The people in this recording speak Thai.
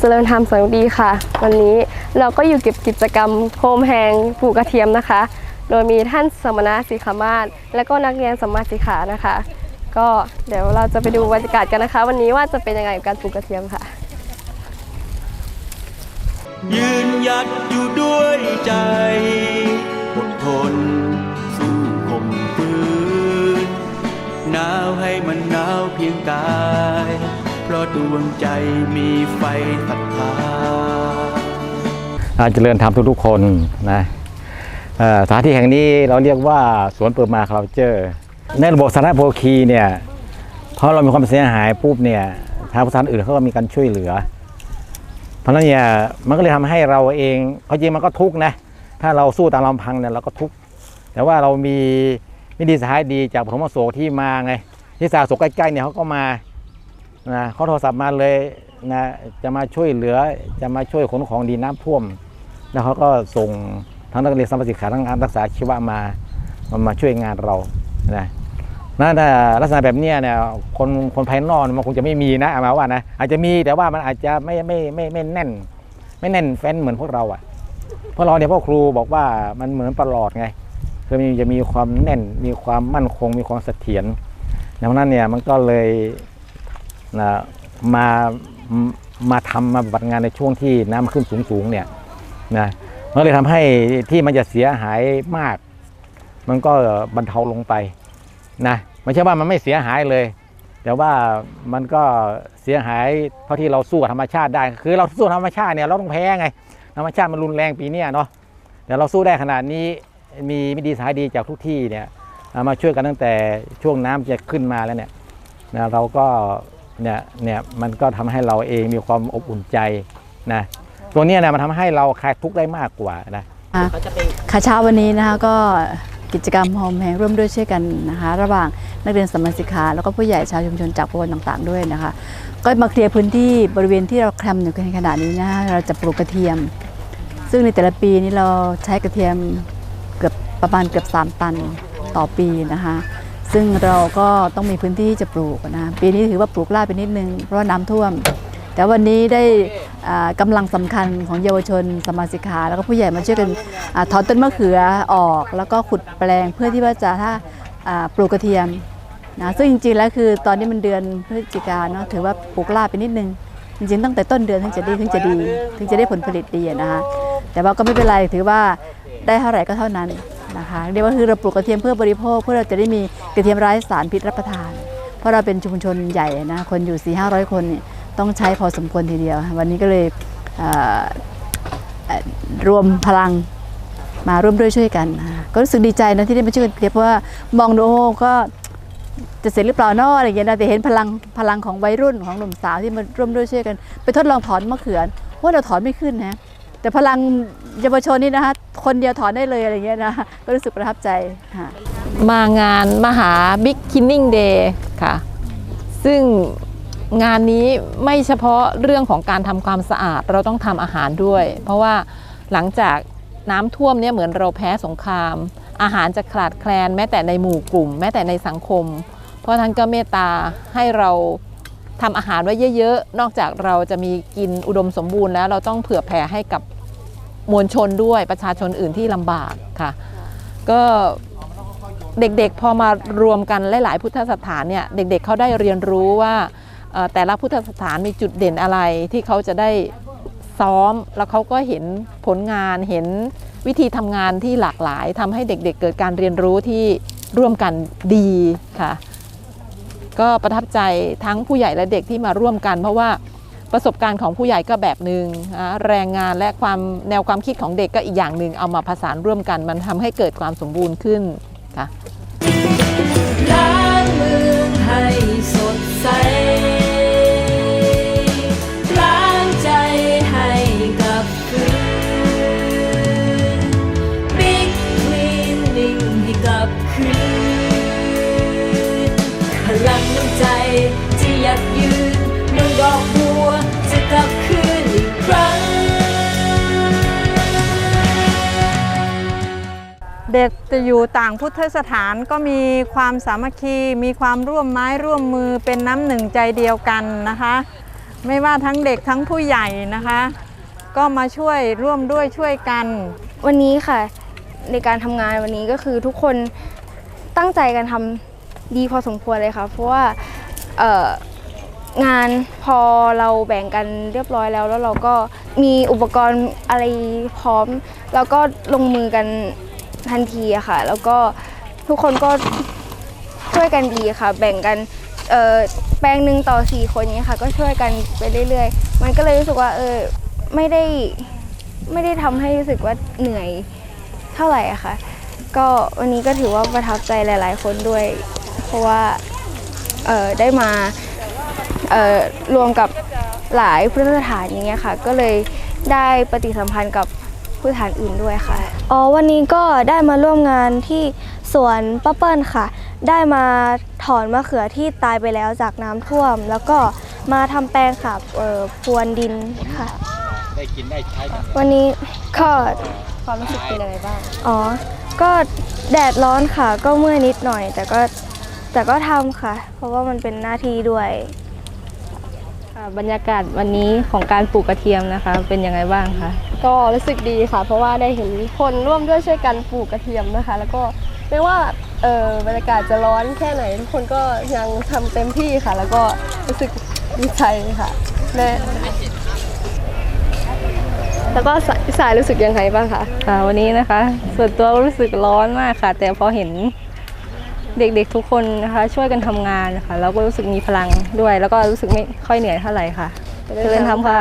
เจริญธรรมสังดีค่ะ วันนี้เราก็อยู่เก็บกิจกรรมโคมแหงปลูกกระเทียมนะคะ โดยมีท่านสมณะสิขามาศและก็นักเรียนสมมาสิขานะคะ ก็เดี๋ยวเราจะไปดูบรรยากาศกันนะคะ วันนี้ว่าจะเป็นยังไงกับการปลูกกระเทียมค่ะ ยืนหยัดอยู่ด้วยใจอดทนสู้ข่มฝืนหนาวให้มันหนาวเพียงกาย เพราะดวงใจมีไฟศรัทธาอ่าเจริญธรรมทุกๆคนนะสถานที่แห่งนี้เราเรียกว่าสวนเปิดมาคาราเจอร์ ในระบบสารโภคีเนี่ยพอเรามีความเสียหายปุ๊บเนี่ยทางประชานอื่นเขาก็มีการช่วยเหลือ เพราะนั้นเนี่ยมันก็เลยทำให้เราเองเขาจริงมันก็ทุกนะถ้าเราสู้ตามลำพังเนี่ยเราก็ทุกแต่ว่าเรามีมิตรสหายดีจากพมโสที่มาไงที่สาธารณสุขใกล้ๆเนี่ยเขาก็มา นะเขาโทรศัพท์มาเลยนะจะมาช่วยเหลือจะมาช่วยขนของดีน้ำท่วมแล้วเขาก็ส่งทั้งนักเรียนสัมปสิกขาทั้งงารักษาชีวะมามามาช่วยงานเรานะนั่นลักษณะแบบนี้เนี่ยคนคนภายนอกมันคงจะไม่มีนะเอามาว่านะอาจจะมีแต่ว่ามันอาจจะไม่ไม่ไม่ไม่แน่น ไม่แน่นแฟ้นเหมือนพวกเราอะเพราะเราเนี่ยพ่อครูบอกว่ามันเหมือนประหลอดไงคือมันจะมีความแน่นมีความมั่นคงมีความเสถียรดังนั้นเนี่ยมันก็เลย นะมามาทำมาปฏิบัติงานในช่วงที่น้ำขึ้นสูงๆเนี่ยนะมันเลยทำให้ที่มันจะเสียหายมาก มันก็บรรเทาลงไปนะไม่ใช่ว่ามันไม่เสียหายเลย แต่ว่ามันก็เสียหายเท่าที่เราสู้กับธรรมชาติได้ คือเราสู้ธรรมชาติเนี่ยเราต้องแพ้ไง ธรรมชาติมันรุนแรงปีนี้เนาะแต่เราสู้ได้ขนาดนี้มีมิตรดีสายดีจากทุกที่เนี่ยเอามาช่วยกันตั้งแต่ช่วงน้ำจะขึ้นมาแล้วเนี่ยนะเราก็ เนี่ยเนี่ยมันก็ทำให้เราเองมีความอบอุ่นใจนะตัวนี้นะมันทำให้เราคลายทุกข์ได้มากกว่านะค่ะเช้าวันนี้นะคะก็กิจกรรมโฮมแฮงร่วมด้วยช่วยกันนะคะ ระหว่างนักเรียนสมมาสิกาแล้วก็ผู้ใหญ่ชาวชุมชนจากประวนต่างๆด้วยนะคะ ก็มาเคลียร์พื้นที่บริเวณที่เราแคลมอยู่ในขณะนี้นะคะเราจะปลูกกระเทียม ซึ่งในแต่ละปีนี้เราใช้กระเทียมเกือบประมาณเกือบ 3 ตันต่อปีนะคะ ซึ่งเราก็ต้องมีพื้นที่ที่จะปลูกนะปีนี้ถือว่าปลูกลาไปนิดนึง เพราะว่าน้ำท่วม แต่วันนี้ได้อ่ากำลังสำคัญของเยาวชนสมาสิกขาแล้วก็ผู้ใหญ่มาช่วยกันอถอนต้นมะเขือออก แล้วก็ขุดแปลงเพื่อที่ว่าจะถ้าปลูกกระเทียมนะซึ่งจริงๆแล้วคือตอนนี้มันเดือนพฤศจิกาเนาะถือว่าปลูกลาไปนิดนึง จริงๆตั้งแต่ต้นเดือนถึงจะดีถึงจะดี ถึงจะได้ผลผลิตดีนะคะแต่ว่าก็ไม่เป็นไรถือว่าได้เท่าไหร่ก็เท่านั้น นะคะเรียกว่าคือเราปลูกกระเทียมเพื่อบริโภค เพื่อเราจะได้มีกระเทียมไร้สารพิษรับประทาน เพราะเราเป็นชุมชนใหญ่นะคนอยู่4 5 0 0คนเนี่ยต้องใช้พอสมควรทีเดียว วันนี้ก็เลยรวมพลังมาร่วมด้วยช่วยกัน ก็รู้สึกดีใจนะที่ได้มาช่วยกันเพราะว่ามองดูโอ้ก็จะเสร็จหรือเปล่านอะอะไรอย่างเงี้ยนะแต่เห็นพลังพลังของวัยรุ่นของหนุ่มสาวที่มาร่วมด้วยช่วยกัน ไปทดลองถอนมะเขือว่าเราถอนไม่ขึ้นนะ แต่พลังเยาวชนนี่นะคะคนเดียวถอนได้เลยอะไรเงี้ยนะก็รู้สึกประทับใจค่ะมางานมหา Big Kinning Day ค่ะ ซึ่งงานนี้ไม่เฉพาะเรื่องของการทำความสะอาดเราต้องทำอาหารด้วย เพราะว่าหลังจากน้ำท่วมเนี่ยเหมือนเราแพ้สงคราม อาหารจะขาดแคลนแม้แต่ในหมู่กลุ่ม แม้แต่ในสังคม เพราะท่านก็เมตตาให้เรา ทำอาหารไว้เยอะๆ นอกจากเราจะมีกินอุดมสมบูรณ์แล้ว เราต้องเผื่อแผ่ให้กับมวลชนด้วยประชาชนอื่นที่ลำบากค่ะ ก็เด็กๆพอมารวมกันหลายๆพุทธสถานเนี่ยเด็กๆเขาได้เรียนรู้ว่าแต่ละพุทธสถานมีจุดเด่นอะไรที่เขาจะได้ซ้อมแล้วเขาก็เห็นผลงานเห็นวิธีทำงานที่หลากหลายทำให้เด็กๆเกิดการเรียนรู้ที่ร่วมกันดีค่ะ ก็ประทับใจทั้งผู้ใหญ่และเด็กที่มาร่วมกัน เพราะว่าประสบการณ์ของผู้ใหญ่ก็แบบหนึ่งนะแรงงานและความแนวความคิดของเด็กก็อีกอย่างหนึ่งเอามาผสานร่วมกัน มันทำให้เกิดความสมบูรณ์ขึ้นค่ะ ลังน้ำใจที่ยากยืนเมืองดอกบัวจะกลับคืนอีกครั้ง เด็กจะอยู่ต่างพุทธสถานก็มีความสามัคคี มีความร่วมไม้ร่วมมือเป็นน้ำหนึ่งใจเดียวกันนะคะ ไม่ว่าทั้งเด็กทั้งผู้ใหญ่นะคะ ก็มาช่วยร่วมด้วยช่วยกัน วันนี้ค่ะ ในการทำงานวันนี้ก็คือทุกคนตั้งใจกันทำ ดีพอสมควรเลยค่ะ เพราะว่างานพอเราแบ่งกันเรียบร้อยแล้ว แล้วเราก็มีอุปกรณ์อะไรพร้อม แล้วก็ลงมือกันทันทีอะค่ะ แล้วก็ทุกคนก็ช่วยกันดีค่ะ แบ่งกันแปลงหนึ่งต่อสี่คนเนี้ยค่ะ ก็ช่วยกันไปเรื่อยๆ มันก็เลยรู้สึกว่าเออไม่ได้ไม่ได้ทำให้รู้สึกว่าเหนื่อยเท่าไหร่อะค่ะ ก็วันนี้ก็ถือว่าประทับใจหลาย ๆ คนด้วย เพราะว่าเอ่อได้มาเอ่อรวมกับหลายพุทธสถานอย่างเงี้ยค่ะ ก็เลยได้ปฏิสัมพันธ์กับพุทธสถานอื่นด้วยค่ะ อ๋อวันนี้ก็ได้มาร่วมงานที่สวนป้าเปิ้ลค่ะ ได้มาถอนมะเขือที่ตายไปแล้วจากน้ำท่วม แล้วก็มาทำแปลงค่ะเอ่อพรวนดินค่ะ ได้กินได้ใช้กันวันนี้ก็ความรู้สึกเป็นยังไงบ้าง อ๋อ ก็แดดร้อนค่ะ ก็เมื่อยนิดหน่อย แต่ก็ แต่ก็ทำค่ะ เพราะว่ามันเป็นหน้าที่ด้วยค่ะบรรยากาศวันนี้ของการปลูกกระเทียมนะคะ เป็นยังไงบ้างคะก็รู้สึกดีค่ะ เพราะว่าได้เห็นคนร่วมด้วยช่วยกันปลูกกระเทียมนะคะ แล้วก็ไม่ว่าเออบรรยากาศจะร้อนแค่ไหน ทุกคนก็ยังทำเต็มที่ค่ะ แล้วก็รู้สึกดีใจค่ะและแล้วก็สายสายรู้สึกยังไงบ้างคะค่ะวันนี้นะคะ ส่วนตัวรู้สึกร้อนมากค่ะ แต่พอเห็น เด็กๆทุกคนนะคะ ช่วยกันทำงานค่ะเราก็รู้สึกมีพลังด้วย แล้วก็รู้สึกไม่ค่อยเหนื่อยเท่าไหร่ค่ะเจริญทำค่ะ